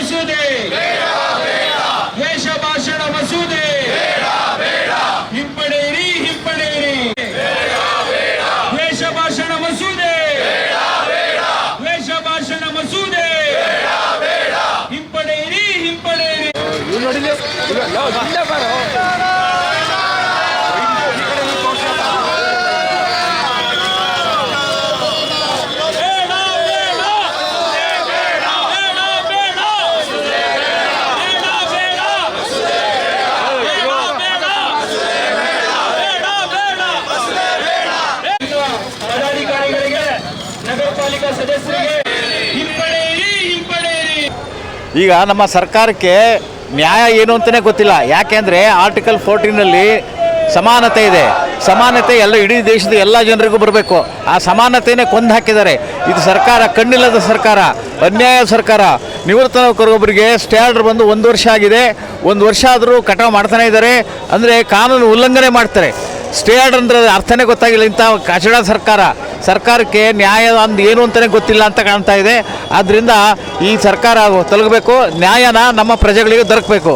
ಮಸೂದೆ. ದ್ವೇಷ ಭಾಷಣ ಮಸೂದೆ. ಹಿಂಪಡೆಯಿರಿ ಹಿಂಪಡೆಯಿರಿ. ದ್ವೇಷ ಭಾಷಣ ಮಸೂದೆ. ದ್ವೇಷ ಭಾಷಣ ಮಸೂದೆ. ಹಿಂಪಡೆಯಿರಿ ಹಿಂಪಡೆಯಿರಿ. ಸದಸ್ಯರಿಗೆ ಈಗ ನಮ್ಮ ಸರ್ಕಾರಕ್ಕೆ ನ್ಯಾಯ ಏನು ಅಂತಲೇ ಗೊತ್ತಿಲ್ಲ. ಯಾಕೆಂದರೆ ಆರ್ಟಿಕಲ್ ಫೋರ್ಟೀನಲ್ಲಿ ಸಮಾನತೆ ಇದೆ. ಸಮಾನತೆ ಎಲ್ಲ ಇಡೀ ದೇಶದ ಎಲ್ಲ ಜನರಿಗೂ ಬರಬೇಕು. ಆ ಸಮಾನತೆಯೇ ಕೊಂದು ಹಾಕಿದ್ದಾರೆ. ಇದು ಸರ್ಕಾರ, ಕಣ್ಣಿಲ್ಲದ ಸರ್ಕಾರ, ಅನ್ಯಾಯ ಸರ್ಕಾರ. ನಿವೃತ್ತ ನೌಕರೊಬ್ಬರಿಗೆ ಸ್ಟೇ ಬಂದು ಒಂದು ವರ್ಷ ಆಗಿದೆ. ಒಂದು ವರ್ಷ ಆದರೂ ಕಟಾವು ಮಾಡ್ತಾನೆ ಇದ್ದಾರೆ. ಅಂದರೆ ಕಾನೂನು ಉಲ್ಲಂಘನೆ ಮಾಡ್ತಾರೆ. ಸ್ಟೇ ಆರ್ಡರ್ ಅಂದರೆ ಅರ್ಥನೇ ಗೊತ್ತಾಗಿಲ್ಲ. ಇಂಥ ಕಚಡ ಸರ್ಕಾರ. ಸರ್ಕಾರಕ್ಕೆ ನ್ಯಾಯ ಅಂದ್ ಏನು ಅಂತಲೇ ಗೊತ್ತಿಲ್ಲ ಅಂತ ಕಾಣ್ತಾ ಇದೆ. ಆದ್ದರಿಂದ ಈ ಸರ್ಕಾರ ತೊಲಗಬೇಕು. ನ್ಯಾಯನ ನಮ್ಮ ಪ್ರಜೆಗಳಿಗೆ ದೊರಕಬೇಕು.